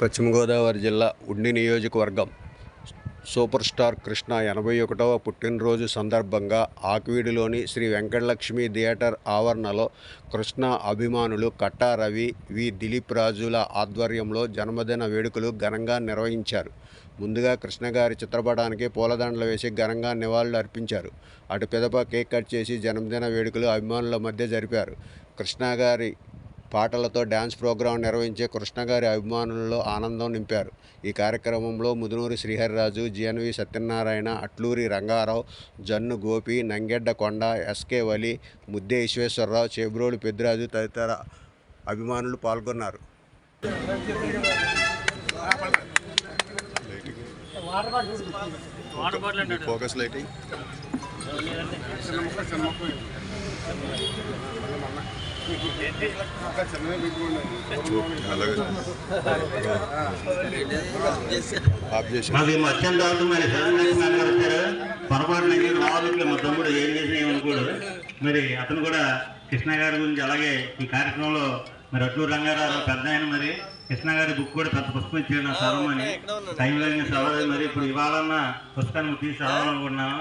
పశ్చిమ గోదావరి జిల్లా ఉండి నియోజకవర్గం. సూపర్ స్టార్ కృష్ణ ఎనభై ఒకటవ పుట్టినరోజు సందర్భంగా ఆక్వీడులోని శ్రీ వెంకటలక్ష్మి థియేటర్ ఆవరణలో కృష్ణ అభిమానులు కట్టారవి వి. దిలీప్ రాజుల ఆధ్వర్యంలో జన్మదిన వేడుకలు ఘనంగా నిర్వహించారు. ముందుగా కృష్ణ గారి చిత్రపటానికి పూలదండలు వేసి ఘనంగా నివాళులు అర్పించారు. అటు పిదప కేక్ కట్ చేసి జన్మదిన వేడుకలు అభిమానుల మధ్య జరిపారు. కృష్ణ గారి పాటలతో డ్యాన్స్ ప్రోగ్రాం నిర్వహించే కృష్ణగారి అభిమానులలో ఆనందం నింపారు. ఈ కార్యక్రమంలో Mudunuri Srihariraju G N V Satyanarayana Atluri Rangarao Jannu Gopi Nangedda Konda S K Vali ముద్దే ఈశ్వేశ్వరరావు చేబ్రోలు పెద్దిరాజు తదితర అభిమానులు పాల్గొన్నారు. Focus lighting. మాది మత్స్యం తాగుతూ మరి వచ్చారు. పొరపాటు నేను రావాలి మా తమ్ముడు ఏం చేసినా ఏమనుకోడు. మరి అతను కూడా కృష్ణ గారి గురించి అలాగే ఈ కార్యక్రమంలో మరి అట్లూరు రంగారావు పెద్ద ఆయన మరి. కృష్ణ గారి బుక్ కూడా పెద్ద పుస్తకం ఇచ్చాడు నా చదవం అని. టైం లేని చదవలేదు మరి ఇప్పుడు ఇవాళన్న పుస్తకాన్ని తీసి చదవాలనుకుంటున్నాను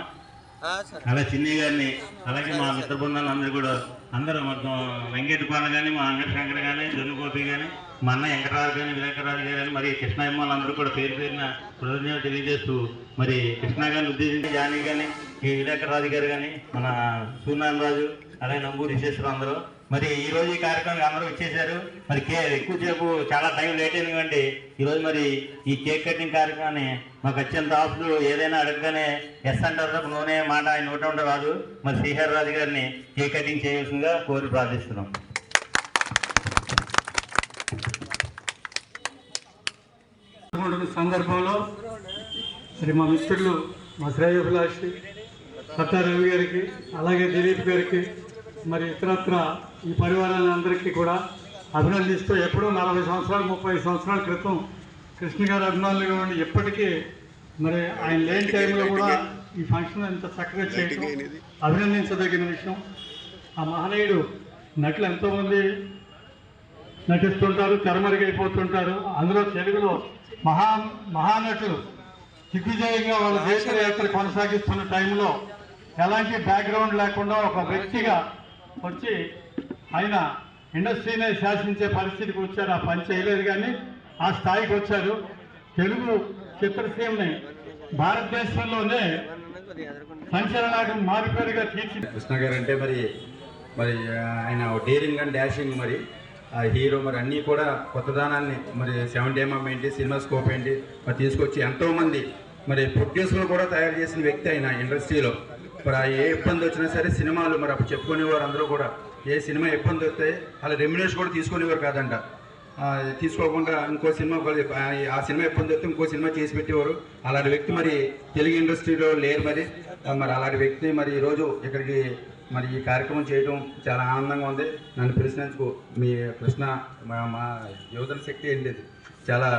అలా చిన్నయ్య గారిని అలాగే మా మిత్ర బృందాలు అందరూ కూడా అందరూ మొత్తం వెంకటపాల కానీ మా అంగటి శంకర్ కానీ దొన్నుగోపి కానీ మా అన్న వెంకటరాజు కానీ విలేకరాజు కానీ మరి కృష్ణ అమ్మాలు కూడా పేరు పేరున కృతజ్ఞతలు తెలియజేస్తూ మరి కృష్ణ గారిని ఉద్దేశించి జానీ కానీ ఈ రాజు గారు కానీ మన సూర్యనారాయణ రాజు అలాగే నంబూరు విశేషులు అందరూ. మరి ఈ రోజు ఈ కార్యక్రమం అందరూ వచ్చేసారు. మరి కే ఎక్కువసేపు చాలా టైం లేట్ అయింది ఈరోజు మరి ఈ కేక్ కటింగ్ కార్యక్రమాన్ని మాకు అత్యంత ఆఫ్లు ఏదైనా అడగగానే ఎస్ అంటారు నూనె మాట ఆయన నోట ఉండ రాదు మరి శ్రీహర్ రాజు గారిని కేక్ కటింగ్ చేయవలసిందిగా కోరి ప్రార్థిస్తున్నాం. సందర్భంలో మరి మా మిత్రులు మా శ్రేయోభిలాషి రవి గారికి అలాగే దిలీప్ గారికి మరి ఇతరత్ర ఈ పరివారాన్ని అందరికీ కూడా అభినందిస్తూ ఎప్పుడూ నలభై సంవత్సరాలు ముప్పై సంవత్సరాల క్రితం కృష్ణ గారి అభిమానులుగా ఉండి ఎప్పటికీ మరి ఆయన లేని టైంలో కూడా ఈ ఫంక్షన్ ఇంత చక్కగా చేయడం అభినందించదగిన విషయం. ఆ మహనీయుడు నటులు ఎంతోమంది నటిస్తుంటారు తెరమరుగైపోతుంటారు. అందులో తెలుగులో మహా మహానటులు దిగ్విజయంగా వాళ్ళ దేశ యాత్ర కొనసాగిస్తున్న టైంలో ఎలాంటి బ్యాక్గ్రౌండ్ లేకుండా ఒక వ్యక్తిగా వచ్చి ఆయన ఇండస్ట్రీనే శాసించే పరిస్థితికి వచ్చారు. ఆ పని చేయలేదు కానీ ఆ స్థాయికి వచ్చారు. తెలుగు చిత్రసీమని భారతదేశంలోనే సంచలనాటం మారిపేరుగా తీర్చి కృష్ణ గారు అంటే మరి మరి ఆయన డేరింగ్ అండ్ డాషింగ్ మరి. ఆ హీరో మరి అన్నీ కూడా కొత్తదానాన్ని మరి సెవెన్ డేమమ్ ఏంటి సినిమా స్కోప్ ఏంటి మరి తీసుకొచ్చి ఎంతోమంది మరి ప్రొడ్యూసర్లు కూడా తయారు చేసిన వ్యక్తి ఆయన ఇండస్ట్రీలో. మరి ఆ ఏ ఇబ్బంది వచ్చినా సరే సినిమాలు మరి అప్పుడు చెప్పుకునేవారు అందరూ కూడా. ఏ సినిమా ఇబ్బంది వస్తే అలా రెమ్యునేషన్ కూడా తీసుకునేవారు కాదంట. తీసుకోకుండా ఇంకో సినిమా ఆ- సినిమా ఇబ్బంది వస్తే ఇంకో సినిమా చేసి పెట్టేవారు. అలాంటి వ్యక్తి మరి తెలుగు ఇండస్ట్రీలో లేరు మరి. మరి అలాంటి వ్యక్తి మరి ఈరోజు ఇక్కడికి మరి ఈ కార్యక్రమం చేయడం చాలా ఆనందంగా ఉంది. నన్ను పిలిచినందుకు మీ కృష్ణ మా మా యువతల శక్తి ఏంటి చాలా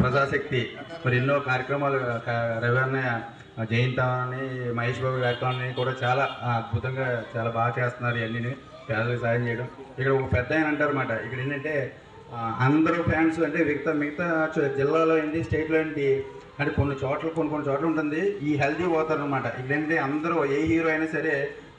ప్రజాశక్తి. మరి ఎన్నో కార్యక్రమాలు రవి అన్నయ్య జయంత అని మహేష్ బాబు కార్యక్రమాన్ని కూడా చాలా అద్భుతంగా చాలా బాగా చేస్తున్నారు ఇవన్నీ పేదలకు సాయం చేయడం. ఇక్కడ ఒక పెద్ద ఆయన అంటారన్నమాట. ఇక్కడ ఏంటంటే అందరూ ఫ్యాన్స్ అంటే మిగతా మిగతా జిల్లాలో ఏంటి స్టేట్లో ఏంటి అంటే కొన్ని చోట్ల కొన్ని కొన్ని చోట్ల ఉంటుంది ఈ హెల్దీ పోతారు అనమాట ఇక్కడ ఏంటంటే అందరూ ఏ హీరో అయినా సరే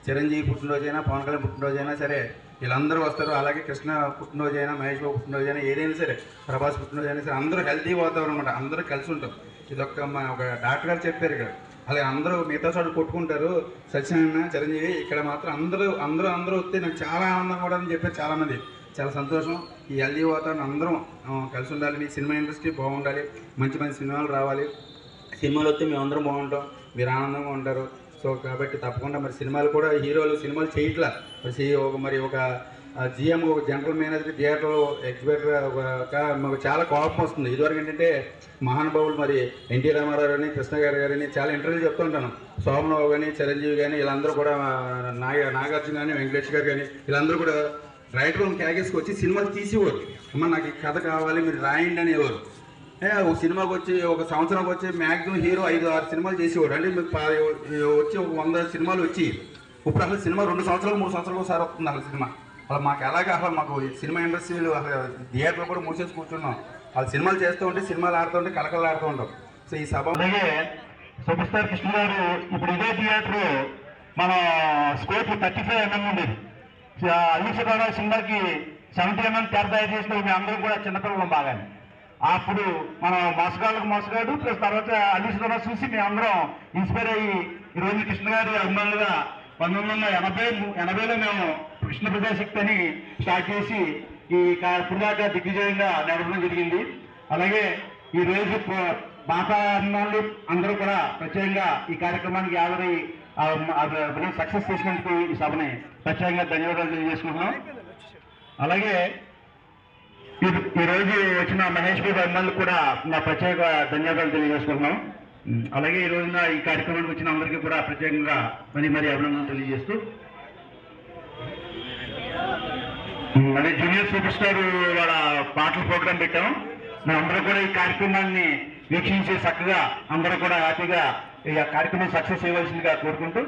చిరంజీవి పుట్టినరోజైనా పవన్ కళ్యాణ్ పుట్టినరోజైనా సరే వీళ్ళందరూ వస్తారు. అలాగే కృష్ణ పుట్టినరోజైనా మహేష్ బాబు పుట్టినరోజైనా ఏదైనా సరే ప్రభాస్ పుట్టినరోజైనా సరే అందరూ హెల్తీ పోతారు అనమాట అందరూ కలిసి ఉంటాం. ఇది ఒక మా ఒక డాక్టర్ గారు చెప్పారు ఇక్కడ. అలాగే అందరూ మిగతా చోట్ల కొట్టుకుంటారు. సత్యనారాయణ చిరంజీవి ఇక్కడ మాత్రం అందరూ అందరూ అందరూ వస్తే నాకు చాలా ఆనందం కూడా అని చెప్పారు చాలామంది. చాలా సంతోషం. ఈ హెల్దీ వాతావరణం అందరం కలిసి ఉండాలి. మీ సినిమా ఇండస్ట్రీ బాగుండాలి. మంచి మంచి సినిమాలు రావాలి. సినిమాలు వస్తే మేము అందరం బాగుంటాం. మీరు ఆనందంగా ఉంటారు. సో కాబట్టి తప్పకుండా మరి సినిమాలు కూడా హీరోలు సినిమాలు చేయట్లా. మరి ఒక మరి ఒక జిఎం ఒక జనరల్ మేనేజర్ థియేటర్లో ఎగ్జిబిటర్ ఒక చాలా కోపం వస్తుంది. ఇదివరకు ఏంటంటే మహానుభావులు మరి ఎన్టీ రామారావు గారిని కృష్ణ గారు గారిని చాలా ఇంటర్వ్యూ చెప్తుంటాను. సోమరావు కానీ చిరంజీవి కానీ వీళ్ళందరూ కూడా నాగ నాగార్జున కానీ వెంకటేష్ గారు కానీ వీళ్ళందరూ కూడా రైటర్ రూమ్ క్యాగేస్కి వచ్చి సినిమాలు తీసేవారు. అమ్మ నాకు ఈ కథ కావాలి మీరు రాయండి అనేవారు. ఒక సినిమాకి వచ్చి ఒక సంవత్సరంకి వచ్చి మ్యాక్సిమం హీరో ఐదు ఆరు సినిమాలు చేసేవాడు. అంటే మీకు వచ్చి ఒక వంద సినిమాలు వచ్చి ఇప్పుడు అసలు సినిమా రెండు సంవత్సరాలు మూడు సంవత్సరాలు ఒకసారి వస్తుంది అసలు సినిమా. అలా మాకు ఎలాగ అసలు మాకు ఈ సినిమా ఇండస్ట్రీలు అసలు థియేటర్లు కూడా మూసేసి కూర్చున్నాం. వాళ్ళు సినిమాలు చేస్తూ ఉంటే సినిమాలు ఆడుతూ ఉంటే కలకలు ఆడుతూ ఉంటాం. సో ఈ సభ అలాగే సూపర్ స్టార్ కృష్ణ గారు ఇప్పుడు ఇదే థియేటర్ మన స్కోప్ థర్టీ ఫైవ్ ఎంఎం ఉండేది అల్లిసరావు సినిమాకి సెవెంటీ ఎంఎం తెర తయారు చేసిన మీ అందరం కూడా చిన్నపిల్లలు బాగానే. అప్పుడు మనం మోసగాళ్ళకు మోసగాడు ప్లస్ తర్వాత అల్లిసరావు చూసి మేము అందరం ఇన్స్పైర్ అయ్యి ఈ రోజు కృష్ణ గారి అభిమానులుగా పంతొమ్మిది వందల ఎనభై ఎనభైలో మేము కృష్ణ ప్రజాశక్తి అని స్టార్ట్ చేసి ఈ కా- దిగ్విజయంగా నడపడం జరిగింది. అలాగే ఈ రోజు ప- మాతా అభిమానులు అందరూ కూడా ప్రత్యేకంగా ఈ కార్యక్రమానికి హాజరై సక్సెస్ చేసినందుకు ఈ సభని ప్రత్యేకంగా ధన్యవాదాలు తెలియజేసుకుంటున్నాం. అలాగే ఈ- ఈ రోజు వచ్చిన మహేష్ బాబు అభిమానులు కూడా నా ప్రత్యేక ధన్యవాదాలు తెలియజేసుకుంటున్నాం. అలాగే ఈ రోజున ఈ కార్యక్రమానికి వచ్చిన అందరికీ కూడా ప్రత్యేకంగా మరి మరి అభినందనలు తెలియజేస్తూ. మరి జూనియర్ సూపర్ స్టార్ వాళ్ళ పాటల ప్రోగ్రాం పెట్టాం. అందరూ కూడా ఈ కార్యక్రమాన్ని వీక్షించి చక్కగా అందరూ కూడా హ్యాపీగా ఈ కార్యక్రమం సక్సెస్ చేయవలసిందిగా కోరుకుంటూ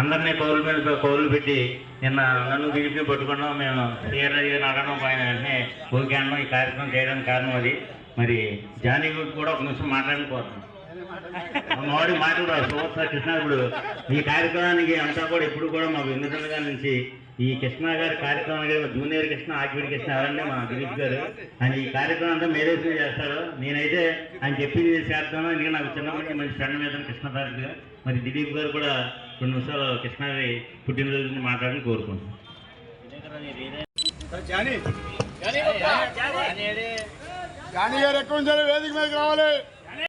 అందరినీ కౌలు మీద కౌలు పెట్టి నిన్న నన్ను దిగిపి పట్టుకున్నాం మేము థియేటర్ దగ్గర అడగడం పైన వెంటనే ఓకే అనడం ఈ కార్యక్రమం చేయడానికి కారణం అది. మరి జానీ గురించి కూడా ఒక నిమిషం మాట్లాడుకోవాలి మోడీ మాట్లాడారు సూపర్ కృష్ణ ఇప్పుడు ఈ కార్యక్రమానికి అంతా కూడా ఇప్పుడు కూడా మా వెంకటరమణ నుంచి ఈ కృష్ణ గారి కార్యక్రమానికి జూనియర్ కృష్ణ ఆకివిడి కృష్ణ ఎవరండి మా దిలీప్ గారు. ఆయన ఈ కార్యక్రమం అంతా మేరేసి చేస్తారు. నేనైతే ఆయన చెప్పింది చేస్తాను ఎందుకంటే నాకు చిన్నప్పటి మంచి ఫ్రెండ్ మీద కృష్ణ గారు. మరి దిలీప్ గారు కూడా రెండు నిమిషాలు కృష్ణ పుట్టినరోజు గురించి మాట్లాడాలని కోరుకుంటున్నాను జానీ గారు ఎక్కువ వేదిక మీదకి రావాలి